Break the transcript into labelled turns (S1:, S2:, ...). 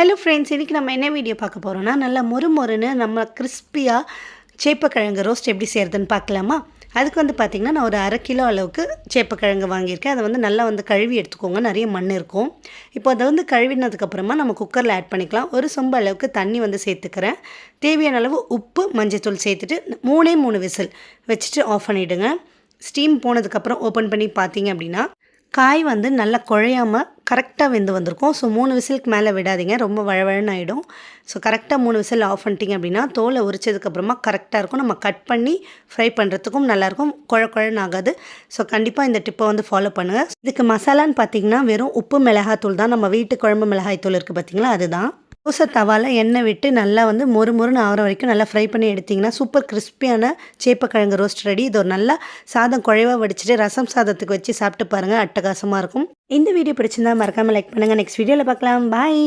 S1: Hello friends இன்றைக்கி நம்ம என்ன வீடியோ பார்க்க போகிறோன்னா நல்லா மொறு மொறுன்னு நம்ம கிறிஸ்பியாக சேப்பக்கிழங்கு ரோஸ்ட் எப்படி செய்கிறதுன்னு பார்க்கலாமா? அதுக்கு வந்து பார்த்திங்கன்னா நான் ஒரு அரை கிலோ அளவுக்கு சேப்பக்கிழங்கு வாங்கியிருக்கேன். அதை வந்து நல்லா வந்து கழுவி எடுத்துக்கோங்க. நிறைய மண் இருக்கும். இப்போ அதை வந்து கழுவினதுக்கப்புறமா நம்ம குக்கரில் ஆட் பண்ணிக்கலாம். ஒரு சொம்பு அளவுக்கு தண்ணி வந்து சேர்த்துக்கிறேன். தேவையான அளவு உப்பு மஞ்சத்தூள் சேர்த்துட்டு மூணே மூணு விசில் வச்சுட்டு ஆஃப் பண்ணிவிடுங்க ஸ்டீம் போனதுக்கப்புறம் ஓப்பன் பண்ணி பார்த்தீங்க அப்படின்னா காய் வந்து நல்லா குழையாமல் கரெக்டாக வெந்து வந்திருக்கும். ஸோ மூணு விசிலுக்கு மேலே விடாதீங்க. ரொம்ப வழவழன்னு ஆகிடும் ஸோ கரெக்டாக மூணு விசில் ஆஃப் பண்ணிட்டீங்க அப்படின்னா தோலை உரிச்சதுக்கப்புறமா கரெக்டாக இருக்கும். நம்ம கட் பண்ணி ஃப்ரை பண்ணுறதுக்கும் நல்லாயிருக்கும் குழ குழன்னு ஆகாது. ஸோ கண்டிப்பாக இந்த டிப்பை வந்து ஃபாலோ பண்ணுங்கள் இதுக்கு மசாலான்னு பார்த்தீங்கன்னா வெறும் உப்பு மிளகாத்தூள் தான். நம்ம வீட்டு குழம்பு மிளகாய் தூள் இருக்குது பார்த்தீங்களா அதுதான். தோசை தவாவில் எண்ணெய் விட்டு நல்லா வந்து மொறு மொறுன்னு ஆகிற வரைக்கும் நல்லா ஃப்ரை பண்ணி எடுத்திங்கன்னா சூப்பர் கிறிஸ்பியான சேப்பக்கிழங்கு ரோஸ்ட் ரெடி இது ஒரு நல்லா சாதம் குழைவாக வடிச்சிட்டு ரசம் சாதத்துக்கு வச்சு சாப்பிட்டு பாருங்கள் அட்டகாசமாக இருக்கும். இந்த வீடியோ பிடிச்சிருந்தா மறக்காமல் லைக் பண்ணுங்கள் நெக்ஸ்ட் வீடியோவில் பார்க்கலாம். பாய்